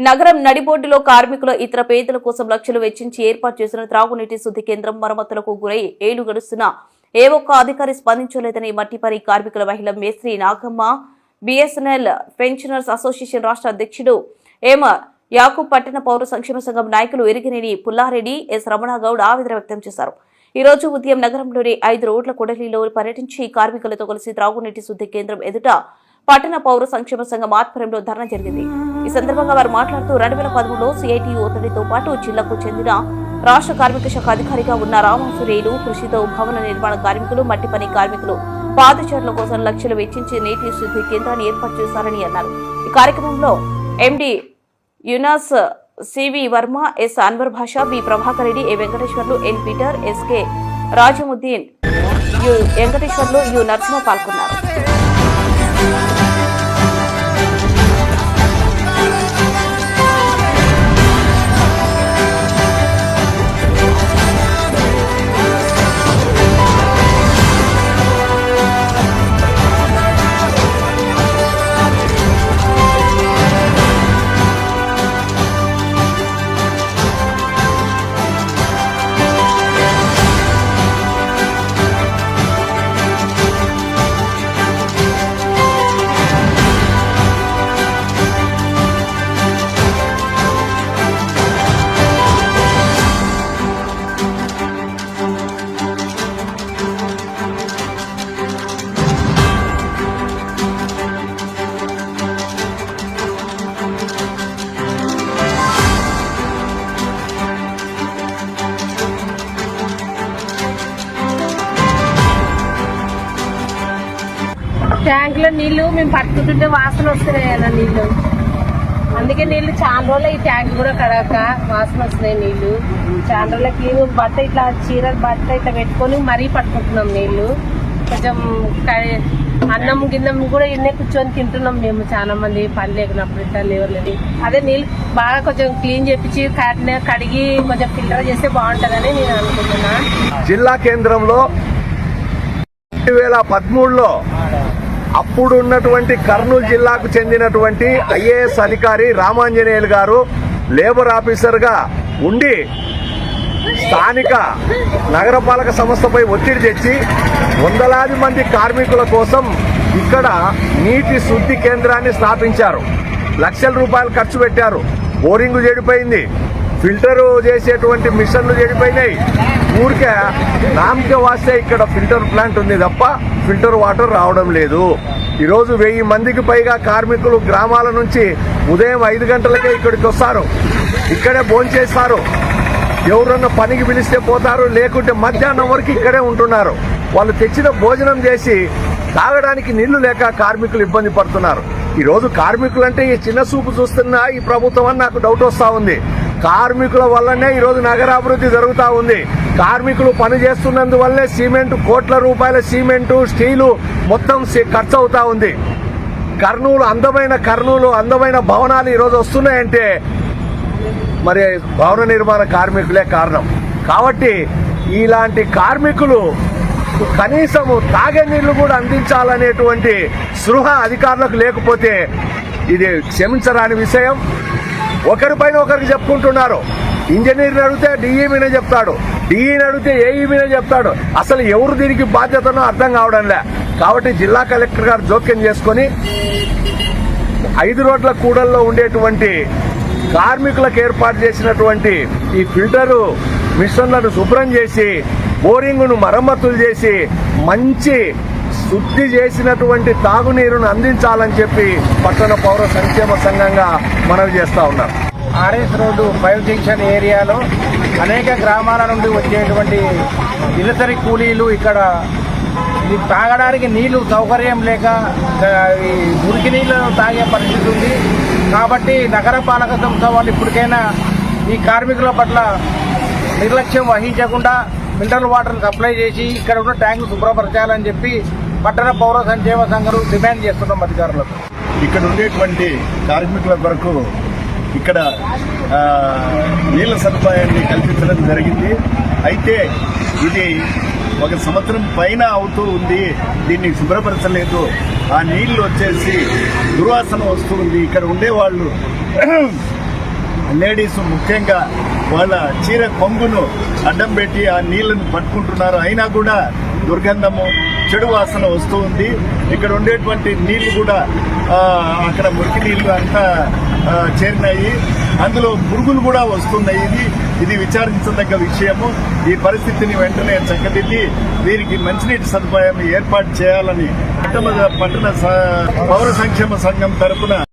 నగరం నడిబొడ్డులో కార్మికుల ఇతర పేదల కోసం లక్షలు వెచ్చించి ఏర్పాటు చేసిన త్రాగునీటి శుద్ధి కేంద్రం మరమ్మతులకు గురై ఏళ్ళు గడుస్తున్నా ఏ ఒక్క అధికారి స్పందించలేదని మట్టిపరి కార్మికుల మహిళ మేస్త్రి నాగమ్మ బిఎస్ఎన్ఎల్ పెన్షనర్స్ అసోసియేషన్ రాష్ట్ర అధ్యక్షుడు ఏమ యాకూబ్ పట్టణ పౌర సంక్షేమ సంఘం నాయకులు ఎరిగినేని పుల్లారెడ్డి ఎస్ రమణాగౌడ్ ఆవేదన వ్యక్తం చేశారు. ఈ రోజు ఉదయం నగరంలోని ఐదు రోడ్ల కొడలిలో పర్యటించి కార్మికులతో కలిసి త్రాగునీటి శుద్ధి కేంద్రం ఎదుట పట్టణ పౌర సంక్షేమ సంఘం ఆధ్వర్యంలో ధర్నా జరిగింది. ఈ సందర్భంగా వారు మాట్లాడుతూ రెండు వేల పదమూడులో సిఐటి ఒత్తిడితో పాటు జిల్లాకు చెందిన రాష్ట్ర కార్మిక శాఖ అధికారిగా ఉన్న రామాసురేయులు కృషితో భవన నిర్మాణ కార్మికులు మట్టి పని కార్మికులు పాదచారుల కోసం లక్షలు వెచ్చించి నీటి శుద్ధి కేంద్రాన్ని ఏర్పాటు చేశారని అన్నారు. ఈ కార్యక్రమంలో MD Yunus CV Varma S Anwar Basha B Prabhakar Reddy A Venkateswarlu N Peter SK Rajmuddin U Venkateswarlu U Narasimha పాల్గొన్నారు. ట్యాంక్లో నీళ్ళు మేము పట్టుకుంటుంటే వాసన వస్తున్నాయి అన్న నీళ్ళు అందుకే నీళ్ళు చాలా రోజులు ఈ ట్యాంక్ కూడా కడక వాసన వస్తున్నాయి నీళ్ళు చాలా రోజుల క్లీన్ బట్ట ఇట్లా చీర బట్ట ఇట్లా పెట్టుకొని మరీ పట్టుకుంటున్నాం నీళ్ళు కొంచెం క- అన్నం గిన్నం కూడా ఇన్నే కూర్చొని తింటున్నాం మేము చాలా మంది. పని లేకున్నప్పుడు ఇట్లా లేవలేదు అదే నీళ్ళు బాగా కొంచెం క్లీన్ చేపించి కడిగి కొంచెం ఫిల్టర్ చేస్తే బాగుంటుందని నేను అనుకుంటున్నా. జిల్లా కేంద్రంలో రెండు వేల పదమూడులో అప్పుడు ఉన్నటువంటి కర్నూలు జిల్లాకు చెందినటువంటి ఐఏఎస్ అధికారి రామాంజనేయులు గారు లేబర్ ఆఫీసర్గా ఉండి స్థానిక నగరపాలక సంస్థపై ఒత్తిడి తెచ్చి వందలాది మంది కార్మికుల కోసం ఇక్కడ నీటి శుద్ధి కేంద్రాన్ని స్థాపించారు. లక్షల రూపాయలు ఖర్చు పెట్టారు. బోరింగ్ చెడిపోయింది. ఫిల్టర్ చేసేటువంటి మిషన్లు చెడిపోయినాయి. ఊరికే నామకే వాస్తే ఇక్కడ ఫిల్టర్ ప్లాంట్ ఉంది తప్ప ఫిల్టర్ వాటర్ రావడం లేదు. ఈరోజు వెయ్యి మందికి పైగా కార్మికులు గ్రామాల నుంచి ఉదయం ఐదు గంటలకే ఇక్కడికి వస్తారు. ఇక్కడే భోంచేస్తారు. ఎవరన్నా పనికి పిలిస్తే పోతారు లేకుంటే మధ్యాహ్నం వరకు ఇక్కడే ఉంటున్నారు. వాళ్ళు తెచ్చిన భోజనం చేసి తాగడానికి నీళ్ళు లేక కార్మికులు ఇబ్బంది పడుతున్నారు. ఈరోజు కార్మికులంటే కార్మికులు అంటే ఈ చిన్న చూపు చూస్తున్నా ఈ ప్రభుత్వం అని నాకు డౌట్ వస్తూ ఉంది. కార్మికుల వల్లనే ఈరోజు నగరాభివృద్ధి జరుగుతూ ఉంది. కార్మికులు పని చేస్తున్నందువల్లే సిమెంట్ కోట్ల రూపాయల సిమెంటు స్టీలు మొత్తం ఖర్చు అవుతా ఉంది. కర్నూలు అందమైన కర్నూలు అందమైన భవనాలు ఈరోజు వస్తున్నాయంటే మరి భవన నిర్మాణ కార్మికులే కారణం. కాబట్టి ఇలాంటి కార్మికులు కనీసము తాగే నీళ్ళు కూడా అందించాలనేటువంటి సృహ అధికారులకు లేకపోతే ఇది క్షమించరాని విషయం. ఒకరిపైన ఒకరికి చెప్పుకుంటున్నారు. ఇంజనీర్ని అడిగితే డిఈ మీద చెప్తాడు. డిఈని అడిగితే ఏఈ మీద చెప్తాడు. అసలు ఎవరు దీనికి బాధ్యతనో అర్థం కావడంలే కాబట్టి జిల్లా కలెక్టర్ గారు జోక్యం చేసుకొని ఐదు రోడ్ల కూడల్లో ఉండేటువంటి కార్మికులకు ఏర్పాటు చేసినటువంటి ఈ ఫిల్టరు మిషన్లను శుభ్రం చేసి బోరింగ్ను మరమ్మతులు చేసి మంచి శుద్ధి చేసినటువంటి తాగునీరును అందించాలని చెప్పి పట్టణ పౌర సంక్షేమ సంఘంగా మనవి చేస్తూ ఉన్నారు. ఆర్ఎస్ రోడ్డు ఫైవ్ జంక్షన్ ఏరియాలో అనేక గ్రామాల నుండి వచ్చేటువంటి దినసరి కూలీలు ఇక్కడ ఇది తాగడానికి నీళ్ళు సౌకర్యం లేక ఈ మురికి నీళ్ళు తాగే పరిస్థితి ఉంది. కాబట్టి నగరపాలక సంస్థ వాళ్ళు ఇప్పటికైనా ఈ కార్మికుల పట్ల నిర్లక్ష్యం వహించకుండా మినరల్ వాటర్ సప్లై చేసి ఇక్కడ ఉన్న ట్యాంకు శుభ్రపరచాలని చెప్పి పట్టణ పౌర సంక్షేమ సంఘం డిమాండ్ చేస్తున్నాం అధికారులకు. ఇక్కడ ఉండేటువంటి కార్మికుల కొరకు ఇక్కడ నీళ్ళ నీళ్ళ సదుపాయాన్ని కల్పించడం జరిగింది. అయితే ఇది ఒక సంవత్సరం పైన అవుతూ ఉంది. దీన్ని శుభ్రపరచలేదు. ఆ నీళ్ళు వచ్చేసి దుర్వాసన వస్తూ ఉంది ఇక్కడ ఉండేవాళ్ళు లేడీస్ ముఖ్యంగా వాళ్ళ చీర కొంగును అడ్డం పెట్టి ఆ నీళ్ళను పట్టుకుంటున్నారు. అయినా కూడా దుర్గంధము చెడు వాసన వస్తూ ఉంది. ఇక్కడ ఉండేటువంటి నీళ్ళు కూడా అక్కడ మురికి నీళ్ళు అంతా చేరినాయి. అందులో పురుగులు కూడా వస్తున్నాయి. ఇది ఇది విచారించదగ్గ విషయము. ఈ పరిస్థితిని వెంటనే చక్కదిద్ది వీరికి మంచినీటి సదుపాయం ఏర్పాటు చేయాలని పట్టణ పట్టణ స- పౌర సంక్షేమ సంఘం తరపున